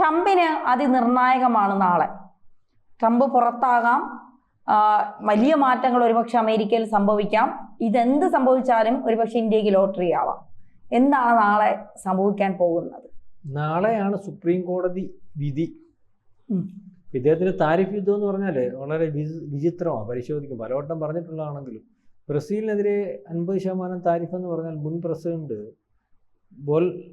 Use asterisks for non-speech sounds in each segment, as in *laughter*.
ട്രംപിന് അതിനിർണായകമാണ് നാളെ. ട്രംപ് പുറത്താകാം. വലിയ മാറ്റങ്ങൾ ഒരുപക്ഷെ അമേരിക്കയിൽ സംഭവിക്കാം. ഇതെന്ത് സംഭവിച്ചാലും ഒരുപക്ഷെ ഇന്ത്യയ്ക്ക് ലോട്ടറി ആവാം. എന്താണ് നാളെ സംഭവിക്കാൻ പോകുന്നത്? നാളെയാണ് സുപ്രീം കോടതി വിധി. ഇദ്ദേഹത്തിന്റെ ഇദ്ദേഹത്തിന് താരിഫ് യുദ്ധം എന്ന് പറഞ്ഞാൽ വളരെ വിചി- വിചിത്രമാണ് പരിശോധിക്കും. പലവട്ടം പറഞ്ഞിട്ടുള്ളതാണെങ്കിലും ബ്രസീലിനെതിരെ അൻപത് ശതമാനം താരിഫ് എന്ന് പറഞ്ഞാൽ മുൻ പ്രസിഡന്റ് ബോൽ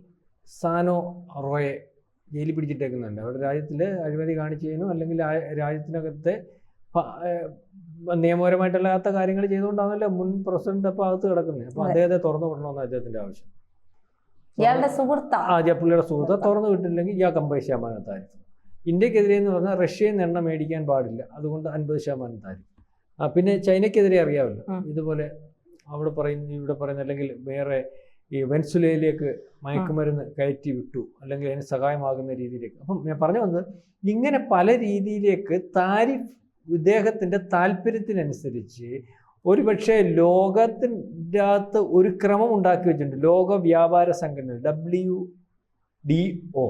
സാനോ റോയെ ജയിലിൽ പിടിച്ചിട്ടേക്കുന്നുണ്ട്. അവരുടെ രാജ്യത്തിൽ അഴിമതി കാണിച്ചതിനോ അല്ലെങ്കിൽ രാജ്യത്തിനകത്തെ നിയമപരമായിട്ടല്ലാത്ത കാര്യങ്ങൾ ചെയ്തുകൊണ്ടാണല്ലോ മുൻ പ്രസിഡന്റ് അപ്പോൾ അകത്ത് കിടക്കുന്നത് അപ്പോൾ അദ്ദേഹത്തെ തുറന്നു വിടണമെന്ന് അദ്ദേഹത്തിന്റെ ആവശ്യം. ഇയാളുടെ സുഹൃത്താ? ആ പുള്ളിയുടെ സുഹൃത്ത്. തുറന്നു വിട്ടില്ലെങ്കിൽ ഇയാൾ അമ്പത് ശതമാനം താരിഫ് ഇന്ത്യക്കെതിരെ എന്ന് പറഞ്ഞാൽ റഷ്യയിൽ നിന്ന് എണ്ണ മേടിക്കാൻ പാടില്ല. അതുകൊണ്ട് അൻപത് ശതമാനം താരിഫ് ആ പിന്നെ ചൈനയ്ക്കെതിരെ അറിയാമല്ലോ. ഇതുപോലെ അവിടെ പറയുന്ന ഇവിടെ പറയുന്ന അല്ലെങ്കിൽ വേറെ ഈ വെൻസുലയിലേക്ക് മയക്കുമരുന്ന് കയറ്റി വിട്ടു അല്ലെങ്കിൽ അതിന് സഹായമാകുന്ന രീതിയിലേക്ക്. അപ്പം ഞാൻ പറഞ്ഞു വന്നത് ഇങ്ങനെ പല രീതിയിലേക്ക് താരിഫ് ഇദ്ദേഹത്തിന്റെ താല്പര്യത്തിനനുസരിച്ച് ഒരുപക്ഷെ ലോകത്തിന്റെ അകത്ത് ഒരു ക്രമം ഉണ്ടാക്കി വെച്ചിട്ടുണ്ട്. ലോക വ്യാപാര സംഘടന ഡബ്ല്യു ഡി ഒ.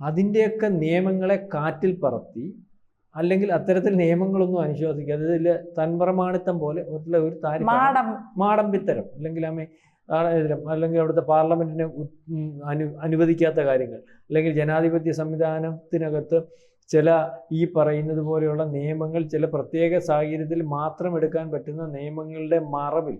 അതിന്റെയൊക്കെ നിയമങ്ങളെ കാറ്റിൽ പറത്തി അല്ലെങ്കിൽ അത്തരത്തിൽ നിയമങ്ങളൊന്നും അനുശോസിക്കാതെ ഇതിൽ തൻപ്രമാണിത്തം പോലെ ഒരു താരിഫ് മാടം. മാടമ്പിത്തരം അല്ലെങ്കിൽ അമ്മ ആണെതിരം അല്ലെങ്കിൽ അവിടുത്തെ പാർലമെന്റിനെ ഉ- അനു അനുവദിക്കാത്ത കാര്യങ്ങൾ. അല്ലെങ്കിൽ ജനാധിപത്യ സംവിധാനത്തിനകത്ത് ചില ഈ പറയുന്നത് പോലെയുള്ള നിയമങ്ങൾ ചില പ്രത്യേക സാഹചര്യത്തിൽ മാത്രം എടുക്കാൻ പറ്റുന്ന നിയമങ്ങളുടെ മറവിൽ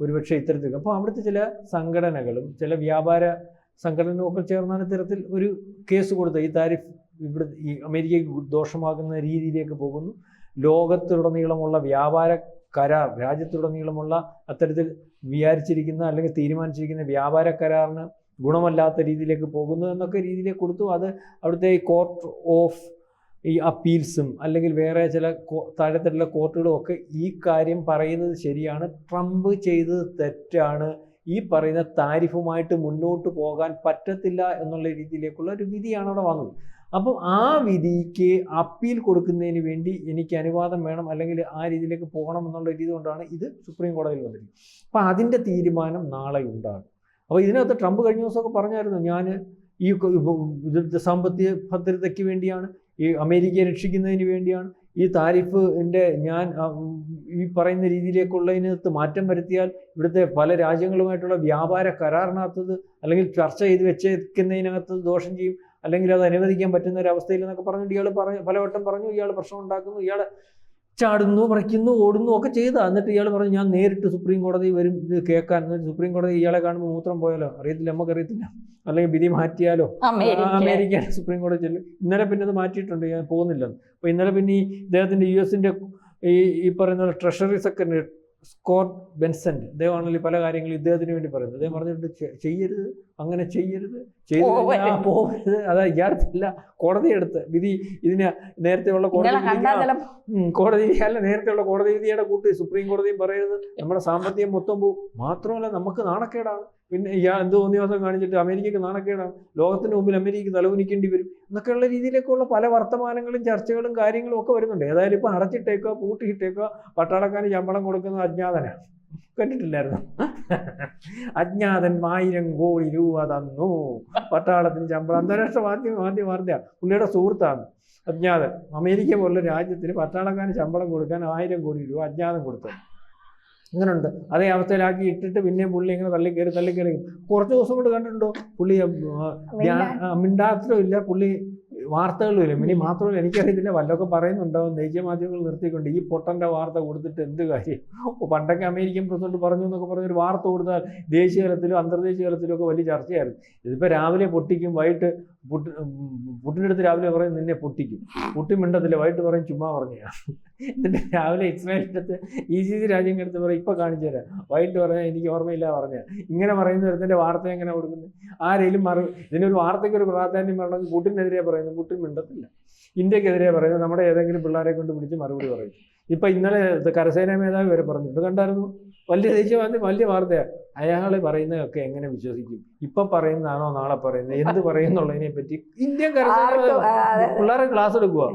ഒരുപക്ഷെ ഇത്തരത്തിൽ. അപ്പോൾ അവിടുത്തെ ചില സംഘടനകളും ചില വ്യാപാര സംഘടനകളും ഒക്കെ ചേർന്നാണ് ഇത്തരത്തിൽ ഒരു കേസ് കൊടുത്തത്. ഈ താരിഫ് ഇവിടെ ഈ അമേരിക്കയ്ക്ക് ദോഷമാകുന്ന രീതിയിലേക്ക് പോകുന്നു. ലോകത്തുടനീളമുള്ള വ്യാപാര കരാർ രാജ്യത്തുടനീളമുള്ള അത്തരത്തിൽ വിചാരിച്ചിരിക്കുന്ന അല്ലെങ്കിൽ തീരുമാനിച്ചിരിക്കുന്ന വ്യാപാര കരാറിന് ഗുണമല്ലാത്ത രീതിയിലേക്ക് പോകുന്നു എന്നൊക്കെ രീതിയിലേക്ക് കൊടുത്തു. അത് അവിടുത്തെ ഈ കോർട്ട് ഓഫ് ഈ അപ്പീൽസും അല്ലെങ്കിൽ വേറെ ചില താഴെത്തട്ടിലുള്ള കോർട്ടുകളും ഒക്കെ ഈ കാര്യം പറയുന്നത് ശരിയാണ്. ട്രംപ് ചെയ്തത് തെറ്റാണ്. ഈ പറയുന്ന താരിഫുമായിട്ട് മുന്നോട്ട് പോകാൻ പറ്റത്തില്ല എന്നുള്ള രീതിയിലേക്കുള്ള ഒരു വിധിയാണ് അവിടെ വന്നത്. അപ്പം ആ വിധിക്ക് അപ്പീൽ കൊടുക്കുന്നതിന് വേണ്ടി എനിക്ക് അനുവാദം വേണം അല്ലെങ്കിൽ ആ രീതിയിലേക്ക് പോകണം എന്നുള്ള രീതി കൊണ്ടാണ് ഇത് സുപ്രീം കോടതിയിൽ വന്നിരിക്കുന്നത്. അപ്പം അതിന്റെ തീരുമാനം നാളെ ഉണ്ടാകും. അപ്പോൾ ഇതിനകത്ത് ട്രംപ് കഴിഞ്ഞ ദിവസമൊക്കെ പറഞ്ഞായിരുന്നു ഞാൻ ഈ സാമ്പത്തിക ഭദ്രതയ്ക്ക് വേണ്ടിയാണ് ഈ അമേരിക്കയെ രക്ഷിക്കുന്നതിന് വേണ്ടിയാണ് ഈ താരിഫ് എന്റെ ഞാൻ ഈ പറയുന്ന രീതിയിലേക്കുള്ളതിനകത്ത് മാറ്റം വരുത്തിയാൽ ഇവിടുത്തെ പല രാജ്യങ്ങളുമായിട്ടുള്ള വ്യാപാര കരാറിനകത്തത് അല്ലെങ്കിൽ ചർച്ച ചെയ്ത് വെച്ചേക്കുന്നതിനകത്ത് ദോഷം ചെയ്യും. അല്ലെങ്കിൽ അത് അനുവദിക്കാൻ പറ്റുന്ന ഒരു അവസ്ഥയിൽ എന്നൊക്കെ പറഞ്ഞിട്ട് ഇയാൾ പറഞ്ഞു പലവട്ടം പറഞ്ഞു ഇയാൾ പ്രശ്നം ഉണ്ടാക്കുന്നു ഇയാൾ ചാടുന്നു പറിക്കുന്നു ഓടുന്നു ഒക്കെ ചെയ്താ. എന്നിട്ട് ഇയാൾ പറഞ്ഞു ഞാൻ നേരിട്ട് സുപ്രീം കോടതി വരും ഇത് കേൾക്കാൻ. സുപ്രീം കോടതി ഇയാളെ കാണുമ്പോൾ മൂത്രം പോയാലോ? അറിയത്തില്ല നമുക്ക് അറിയത്തില്ല അല്ലെങ്കിൽ വിധി മാറ്റിയാലോ? അമേരിക്ക സുപ്രീം കോടതി ചെല്ലും. ഇന്നലെ പിന്നെ അത് മാറ്റിയിട്ടുണ്ട് ഞാൻ പോകുന്നില്ല. അപ്പോൾ ഇന്നലെ പിന്നെ ഈ ഇദ്ദേഹത്തിന്റെ യു എസിന്റെ ഈ ഈ പറയുന്ന ട്രഷറി സെക്രട്ടറി സ്കോട്ട് ബെൻസെന്റ്. ഇദ്ദേഹമാണല്ലോ പല കാര്യങ്ങളും ഇദ്ദേഹത്തിന് വേണ്ടി പറയുന്നത് അദ്ദേഹം പറഞ്ഞിട്ട് "ചെ- ചെയ്യരുത് അങ്ങനെ ചെയ്യരുത് ചെയ്ത് പോകരുത് അതാ ഇയാളല്ല കോടതി എടുത്ത് വിധി ഇതിന് നേരത്തെയുള്ള കോടതി കോടതി അല്ല നേരത്തെയുള്ള കോടതി വിധിയുടെ കൂട്ടി സുപ്രീം കോടതിയും പറയരുത് നമ്മുടെ സാമ്പത്തികം മൊത്തം പോകും. മാത്രമല്ല നമുക്ക് നാണക്കേടാണ്. പിന്നെ ഇയാൾ എന്ത് തോന്നിയാസം കാണിച്ചിട്ട് അമേരിക്കയ്ക്ക് നാണക്കേടാണ് ലോകത്തിന് മുമ്പിൽ അമേരിക്കയ്ക്ക് തലകുനിക്കേണ്ടി വരും. എന്നൊക്കെയുള്ള രീതിയിലേക്കുള്ള പല വർത്തമാനങ്ങളും ചർച്ചകളും കാര്യങ്ങളും ഒക്കെ വരുന്നുണ്ട്. ഏതായാലും ഇപ്പം അടച്ചിട്ടേക്കോ പൂട്ടിയിട്ടേക്കോ പട്ടാളക്കാരന് ശമ്പളം കൊടുക്കുന്ന അജ്ഞാതനാണ് കണ്ടിട്ടില്ലായിരുന്നു? അജ്ഞാതൻ ആയിരം കോടി രൂപ തന്നു. പട്ടാളത്തിന് ശമ്പളം. അന്താരാഷ്ട്ര മാധ്യമ മാധ്യമ വാർത്തയാണ് പുള്ളിയുടെ സുഹൃത്താണ് അജ്ഞാതൻ. അമേരിക്ക പോലുള്ള രാജ്യത്തിന് പട്ടാളക്കാരന് ശമ്പളം കൊടുക്കാൻ ആയിരം കോടി രൂപ അജ്ഞാതം കൊടുത്തു. അങ്ങനുണ്ട്. അതേ അവസ്ഥയിലാക്കി ഇട്ടിട്ട് പിന്നെ പുള്ളി ഇങ്ങനെ തള്ളിക്കയറി തള്ളിക്കയറി കുറച്ച് ദിവസം കൊണ്ട് കണ്ടിട്ടുണ്ടോ? പുള്ളി മിണ്ടാത്തതും ഇല്ല പുള്ളി വാർത്തകളും വരും. ഇനി മാത്രമല്ല എനിക്കറിയത്തില്ല വല്ലതൊക്കെ പറയുന്നുണ്ടാവും ദേശീയ മാധ്യമങ്ങൾ നിർത്തിക്കൊണ്ട് ഈ പൊട്ടന്റെ വാർത്ത കൊടുത്തിട്ട് എന്ത് കാര്യം? പണ്ടൊക്കെ അമേരിക്കൻ പ്രസിഡന്റ് പറഞ്ഞു എന്നൊക്കെ പറഞ്ഞൊരു വാർത്ത കൊടുത്താൽ ദേശീയ തലത്തിലും അന്തർദേശീയ തലത്തിലും ഒക്കെ വലിയ ചർച്ചയായിരുന്നു. ഇതിപ്പോൾ രാവിലെ പൊട്ടിക്കും വൈകിട്ട് പുട്ട് പുട്ടിന്റെ അടുത്ത് രാവിലെ പറയും നിന്നെ പൊട്ടിക്കും. പുട്ടി മിണ്ടത്തില്ല വൈകിട്ട് പറയും ചുമ്മാ പറഞ്ഞാൽ എന്നിട്ട് രാവിലെ ഇസ്രായേലിന്റെ അടുത്ത് ഈ സി സി രാജ്യങ്ങൾ അടുത്ത് പറയും ഇപ്പം കാണിച്ചു തരാം. വൈകിട്ട് പറഞ്ഞാൽ എനിക്ക് ഓർമ്മയില്ല പറഞ്ഞാൽ ഇങ്ങനെ പറയുന്ന ഒരുത്തിന്റെ വാർത്ത എങ്ങനെ കൊടുക്കുന്നത് ആരെങ്കിലും മറു ഇതിനൊരു വാർത്തയ്ക്ക് ഒരു പ്രാധാന്യം വരണമെങ്കിൽ പുട്ടിനെതിരെ പറയുന്നത് പുട്ടിൻ മിണ്ടത്തില്ല. ഇന്ത്യക്കെതിരെ പറയുന്നത് നമ്മുടെ ഏതെങ്കിലും പിള്ളേരെ കൊണ്ട് പിടിച്ച് മറുപടി പറയും. ഇപ്പം ഇന്നലെ കരസേനാ മേധാവി വരെ പറഞ്ഞു ഇത് കണ്ടായിരുന്നു? വലിയ ദേശീയവാദി വലിയ വാർത്തയാണ് അയാൾ പറയുന്നതൊക്കെ എങ്ങനെ വിശ്വസിക്കും? ഇപ്പൊ പറയുന്നതാണോ നാളെ പറയുന്നത്? എന്ത് പറയുന്നുള്ളതിനെ പറ്റി ഇന്ത്യൻ കരസേന പിള്ളേരെ ക്ലാസ് എടുക്കുക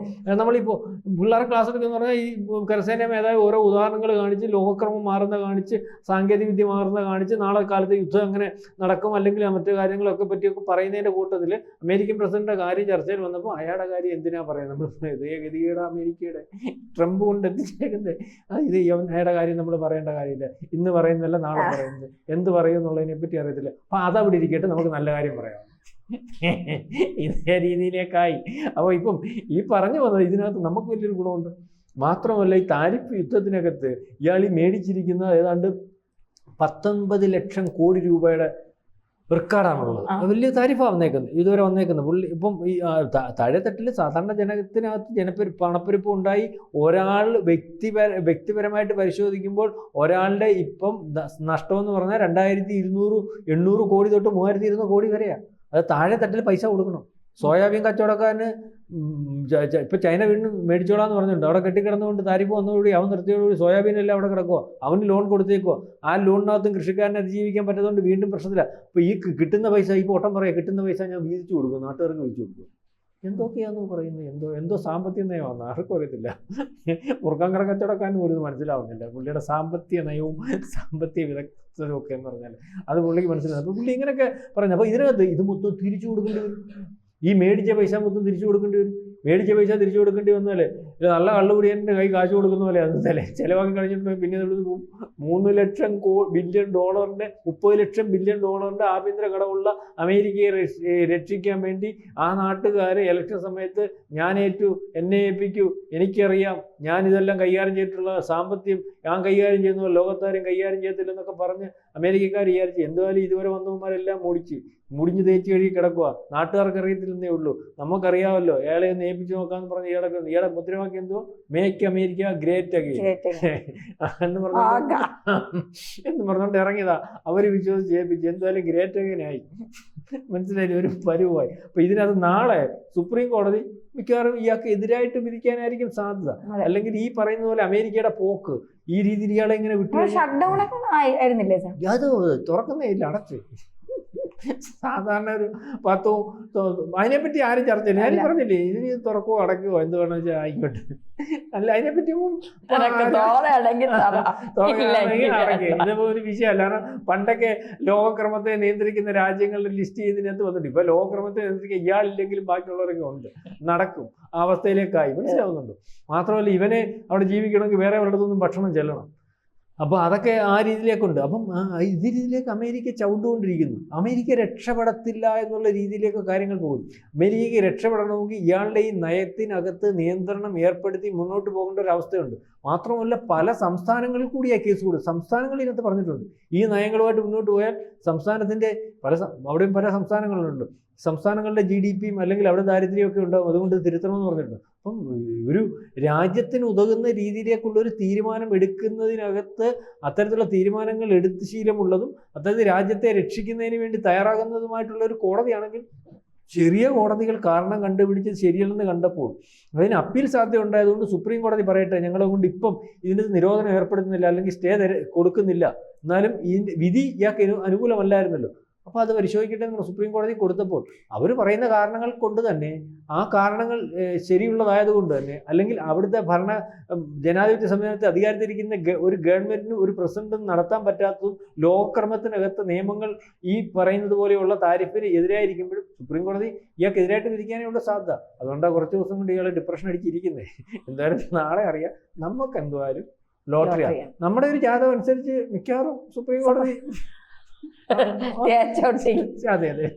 നമ്മളിപ്പോ പിള്ളേരെ ക്ലാസ് എടുക്കുന്ന പറഞ്ഞാൽ ഈ കരസേന മേധാവി ഓരോ ഉദാഹരണങ്ങൾ കാണിച്ച് ലോകക്രമം മാറുന്ന കാണിച്ച് സാങ്കേതിക വിദ്യ മാറുന്ന കാണിച്ച് നാളെ കാലത്ത് യുദ്ധം എങ്ങനെ നടക്കും അല്ലെങ്കിൽ മറ്റു കാര്യങ്ങളൊക്കെ പറ്റിയൊക്കെ പറയുന്നതിന്റെ കൂട്ടത്തിൽ അമേരിക്കൻ പ്രസിഡന്റിന്റെ കാര്യം ചർച്ചയിൽ വന്നപ്പോൾ അയാളുടെ കാര്യം എന്തിനാ പറയുന്നത്? നമ്മൾ ഇതേ ഗതികേട് അമേരിക്കയുടെ ട്രംപ് കൊണ്ട് എത്തിച്ചേക്കുന്നത് ഇത് അയാളുടെ കാര്യം നമ്മൾ പറയേണ്ട കാര്യമില്ല. ഇന്ന് പറയുന്നില്ല നാളെ പറയുന്നത്. എന്ത് പറയും എന്നുള്ളതിനെ പറ്റി അറിയത്തില്ല. അപ്പൊ അതവിടെ ഇരിക്കട്ടെ നമുക്ക് നല്ല കാര്യം പറയാം. ഇതേ രീതിയിലേക്കായി. അപ്പോൾ ഇപ്പം ഈ പറഞ്ഞു വന്നത് ഇതിനകത്ത് നമുക്ക് വലിയൊരു ഗുണമുണ്ട്. മാത്രമല്ല ഈ താരിഫ് യുദ്ധത്തിനകത്ത് ഇയാൾ ഈ മേടിച്ചിരിക്കുന്ന ഏതാണ്ട് പത്തൊൻപത് ലക്ഷം കോടി രൂപയുടെ റെക്കോർഡാണുള്ളത്. വലിയ താരിഫാ വന്നേക്കുന്നത്. ഇതുവരെ വന്നേക്കുന്നത്. പുള്ളി ഇപ്പം ഈ താഴെത്തട്ടിൽ സാധാരണ ജനത്തിനകത്ത് ജനപ്പെരു പണപ്പെരുപ്പം ഉണ്ടായി. ഒരാൾ വ്യക്തിപര വ്യക്തിപരമായിട്ട് പരിശോധിക്കുമ്പോൾ ഒരാളുടെ ഇപ്പം നഷ്ടം നഷ്ടമെന്ന് പറഞ്ഞാൽ രണ്ടായിരത്തി ഇരുന്നൂറ് എണ്ണൂറ് കോടി തൊട്ട് മൂവായിരത്തി ഇരുന്നൂറ് കോടി വരെയാണ് അത് താഴെ തട്ടിൽ പൈസ കൊടുക്കണം. സോയാബീൻ കച്ചവടക്കാരന് ഉം, ച- ച- ഇപ്പൊ ചൈന വീണ്ടും മേടിച്ചോളാന്ന് പറഞ്ഞിട്ടുണ്ട്. അവിടെ കെട്ടിക്കിടന്നുകൊണ്ട് താരിഫ് വന്നതോടുകൂടി അവൻ നിർത്തിയോടുകൂടി സോയാബീൻ എല്ലാം അവിടെ കിടക്കുക അവന് ലോൺ കൊടുത്തേക്കോ ആ ലോണിനകത്തും കൃഷിക്കാരനെ അതിജീവിക്കാൻ പറ്റാത്തതുകൊണ്ട് വീണ്ടും പ്രശ്നത്തില്ല അപ്പൊ ഈ കിട്ടുന്ന പൈസ ഈ ഒട്ടം പറയാം കിട്ടുന്ന പൈസ ഞാൻ വീതിച്ചു കൊടുക്കും നാട്ടുകാർക്ക് വീതിച്ചു കൊടുക്കും. എന്തൊക്കെയാണെന്ന് പറയുന്നത്? എന്തോ എന്തോ സാമ്പത്തിക നയമാണ് ആർക്കും അറിയത്തില്ല. മുറുക്കാങ്കട കച്ചവടക്കാരനും ഒരു മനസ്സിലാവുന്നില്ല. പുള്ളിയുടെ സാമ്പത്തിക നയവും സാമ്പത്തിക വിദഗ്ധരും ഒക്കെ എന്ന് പറഞ്ഞാൽ അത് പുള്ളിക്ക് മനസ്സിലാവും അപ്പോൾ പുള്ളി ഇങ്ങനെയൊക്കെ പറഞ്ഞു അപ്പോൾ ഇതിനകത്ത് ഇത് മൊത്തം തിരിച്ചു കൊടുക്കേണ്ടി വരും. ഈ മേടിച്ച പൈസ മൊത്തം തിരിച്ചു കൊടുക്കേണ്ടി വരും. മേടിച്ച പൈസ തിരിച്ചു കൊടുക്കേണ്ടി വന്നാൽ നല്ല കള്ളുപിടിയന്റെ കൈ കാശ് കൊടുക്കുന്ന പോലെ അത് ചില ചിലവാക്കി കഴിഞ്ഞിട്ടുണ്ടെങ്കിൽ പിന്നെ നമ്മൾ പോകും മൂന്ന് ലക്ഷം കോ ബില്യൺ ഡോളറിന്റെ മുപ്പത് ലക്ഷം ബില്യൺ ഡോളറിന്റെ ആഭ്യന്തര കടമുള്ള അമേരിക്കയെ രക്ഷിക്കാൻ വേണ്ടി ആ നാട്ടുകാരെ ഇലക്ഷൻ സമയത്ത് ഞാൻ ഏറ്റു എന്നെ ഏൽപ്പിക്കൂ എനിക്കറിയാം ഞാൻ ഇതെല്ലാം കൈകാര്യം ചെയ്തിട്ടുള്ള സാമ്പത്തികം ഞാൻ കൈകാര്യം ചെയ്യുന്നു ലോകത്താരും കൈകാര്യം ചെയ്യത്തില്ലെന്നൊക്കെ പറഞ്ഞ് അമേരിക്കക്കാർ വിചാരിച്ചു എന്തായാലും ഇതുവരെ വന്നവന്മാരെല്ലാം മുടിച്ച് മുടിഞ്ഞു തേച്ച് കഴുകി കിടക്കുക നാട്ടുകാർക്ക് അറിയത്തില്ലെന്നേ ഉള്ളൂ. നമുക്കറിയാമല്ലോ ഇയാളെ ഒന്ന് ഏൽപ്പിച്ച് നോക്കാന്ന് പറഞ്ഞ് ഇയാളെ ഇയാളെ മുദ്രാവാക്യം എന്തോ മേക്ക് അമേരിക്ക ഗ്രേറ്റ് അഗെയിൻ എന്ന് പറഞ്ഞു. *laughs* എന്ന് പറഞ്ഞുകൊണ്ട് ഇറങ്ങിയതാ. അവർ വിശ്വസിച്ച് ഏൽപ്പിച്ചു എന്തായാലും ഗ്രേറ്റ് അഗൈനായി മനസ്സിലായി ഒരു പരുവായി അപ്പൊ ഇതിനകത്ത് നാളെ സുപ്രീം കോടതി മിക്കവാറും ഇയാൾക്ക് എതിരായിട്ട് വിധിക്കാനായിരിക്കും സാധ്യത. അല്ലെങ്കിൽ ഈ പറയുന്ന പോലെ അമേരിക്കയുടെ പോക്ക് ഈ രീതിയിൽ ഇയാളെ ഇങ്ങനെ വിട്ടു ഷട്ട് ഡൗൺ ഒക്കെ ആയി- ആയിരുന്നില്ലേ സാർ? അത് തുറക്കുന്നേ ഇല്ല അടച്ച്. സാധാരണ ഒരു പത്തോ അതിനെപ്പറ്റി ആരും ചർച്ച ചെയ്യില്ല ഞാൻ. പറഞ്ഞില്ലേ ഇനി തുറക്കോ അടയ്ക്കോ എന്ത് വേണമെന്ന് വെച്ചാൽ ആയിക്കോട്ടെ. അല്ല അതിനെപ്പറ്റി ഒന്നും എനക്ക് തോന്നുകയാണെങ്കിൽ തറ. തുറക്കുകയാണെങ്കിൽ ഇല്ല, അടയ്ക്കുക. ഇല്ല. ഇതിപ്പോ ഒരു വിഷയമല്ല കാരണം പണ്ടൊക്കെ ലോകക്രമത്തെ നിയന്ത്രിക്കുന്ന രാജ്യങ്ങളുടെ ലിസ്റ്റ് ചെയ്തതിനകത്ത് വന്നിട്ട് ഇപ്പൊ ലോകക്രമത്തെ നിയന്ത്രിക്കുക ഇയാളില്ലെങ്കിലും ബാക്കിയുള്ളവരൊക്കെ ഉണ്ട്. നടക്കും. ആ അവസ്ഥയിലേക്കായി. മനസ്സിലാവുന്നുണ്ട്. മാത്രമല്ല ഇവനെ അവിടെ ജീവിക്കണമെങ്കിൽ വേറെ ഒരിടത്തുനിന്നും ഭക്ഷണം ചെല്ലണം. അപ്പോൾ അതൊക്കെ ആ രീതിയിലേക്കുണ്ട്. അപ്പം ഇത് രീതിയിലേക്ക് അമേരിക്ക ചവിട്ടുകൊണ്ടിരിക്കുന്നു അമേരിക്ക രക്ഷപ്പെടത്തില്ല എന്നുള്ള രീതിയിലേക്ക് കാര്യങ്ങൾ പോകും അമേരിക്കയ്ക്ക് രക്ഷപ്പെടണമെങ്കിൽ ഇയാളുടെ ഈ നയത്തിനകത്ത് നിയന്ത്രണം ഏർപ്പെടുത്തി മുന്നോട്ട് പോകേണ്ട ഒരു അവസ്ഥയുണ്ട്. മാത്രമല്ല പല സംസ്ഥാനങ്ങളിൽ കൂടിയാ കേസ് കൂടും സംസ്ഥാനങ്ങൾ ഇതിനകത്ത് പറഞ്ഞിട്ടുണ്ട്. ഈ നയങ്ങളുമായിട്ട് മുന്നോട്ട് പോയാൽ സംസ്ഥാനത്തിന്റെ പല അവിടെയും പല സംസ്ഥാനങ്ങളുണ്ട്. സംസ്ഥാനങ്ങളുടെ ജി ഡി പിയും അല്ലെങ്കിൽ അവിടെ ദാരിദ്ര്യമൊക്കെ ഉണ്ടാവും. അതുകൊണ്ട് തിരുത്തണം തിരുത്തണമെന്ന് പറഞ്ഞിട്ടുണ്ട്. അപ്പം ഒരു രാജ്യത്തിന് ഉതകുന്ന രീതിയിലേക്കുള്ള ഒരു തീരുമാനം എടുക്കുന്നതിനകത്ത് അത്തരത്തിലുള്ള തീരുമാനങ്ങൾ എടുത്ത് ശീലമുള്ളതും അതായത് രാജ്യത്തെ രക്ഷിക്കുന്നതിന് വേണ്ടി തയ്യാറാകുന്നതുമായിട്ടുള്ള ഒരു കോടതിയാണെങ്കിൽ ചെറിയ കോടതികൾ കാരണം കണ്ടുപിടിച്ച് ശരിയല്ലെന്ന് കണ്ടപ്പോൾ അതിന് അപ്പീൽ സാധ്യത ഉണ്ടായതുകൊണ്ട് സുപ്രീം കോടതി പറയട്ടെ ഞങ്ങളെ കൊണ്ട് ഇപ്പം ഇതിന് നിരോധനം ഏർപ്പെടുത്തുന്നില്ല അല്ലെങ്കിൽ സ്റ്റേ കൊടുക്കുന്നില്ല. എന്നാലും ഈ വിധി ഇയാൾക്ക് അനുകൂലമല്ലായിരുന്നല്ലോ. അപ്പോൾ അത് പരിശോധിക്കട്ടെ എന്ന് സുപ്രീം കോടതി കൊടുത്തപ്പോൾ അവർ പറയുന്ന കാരണങ്ങൾ കൊണ്ട് തന്നെ ആ കാരണങ്ങൾ ശരിയുള്ളതായതുകൊണ്ട് തന്നെ അല്ലെങ്കിൽ അവിടുത്തെ ഭരണ ജനാധിപത്യ സംവിധാനത്തെ അധികാരത്തിരിക്കുന്ന ഒരു ഗവൺമെന്റിന് ഒരു പ്രസിഡന്റും നടത്താൻ പറ്റാത്തതും ലോകക്രമത്തിനകത്ത് നിയമങ്ങൾ ഈ പറയുന്നത് പോലെയുള്ള താരിഫിന് എതിരായിരിക്കുമ്പോഴും സുപ്രീം കോടതി ഇയാൾക്ക് എതിരായിട്ട് വിധിക്കാനേ ഉള്ള സാധ്യത. അതുകൊണ്ടാണ് കുറച്ച് ദിവസം കൊണ്ട് ഇയാൾ ഡിപ്രഷൻ അടിച്ചിരിക്കുന്നത് എന്തായാലും നാളെ അറിയാം നമുക്ക് എന്തായാലും ലോട്ടറിയാണ് ലോട്ടറിയാ. നമ്മുടെ ഒരു ജാതം അനുസരിച്ച് മിക്കവാറും സുപ്രീം കോടതി തേച്ചോട്ടി അതെ അതെ